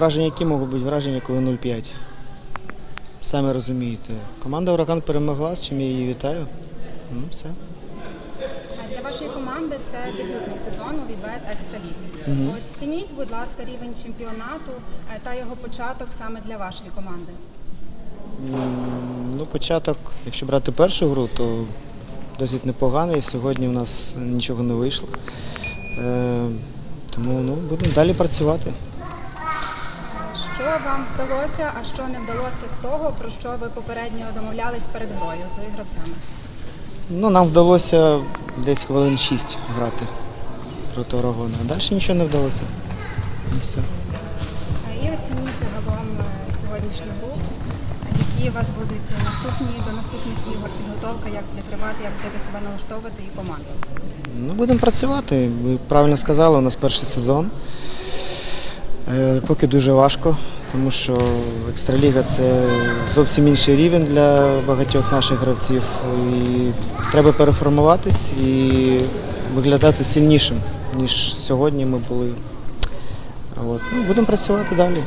враження які можуть бути враження, коли 0-5. Самі розумієте. Команда Ураган перемогла, з чим я її вітаю. Ну, все. Для вашої команди це дебютний сезон у відбет екстралізі. Оцініть, будь ласка, рівень чемпіонату е, та його початок саме для вашої команди. Ну, початок, якщо брати першу гру, то досить непоганий. Сьогодні в нас нічого не вийшло. Е, тому ну, будемо далі працювати. Що вам вдалося, а що не вдалося з того, про що ви попередньо домовлялись перед грою з гравцями? Ну, нам вдалося десь хвилин 6 грати проти Орегона. А далі нічого не вдалося. І все. І оцініть загалом е, сьогоднішню гру. Які у вас будуть наступні до наступних ігор підготовка, як буде тривати, як будете себе налаштовувати і команду? Ну, будемо працювати. Ви правильно сказали, у нас перший сезон. Е, Поки дуже важко, тому що екстраліга це зовсім інший рівень для багатьох наших гравців. І треба переформуватись і виглядати сильнішим, ніж сьогодні ми були. От. Ну, будемо працювати далі.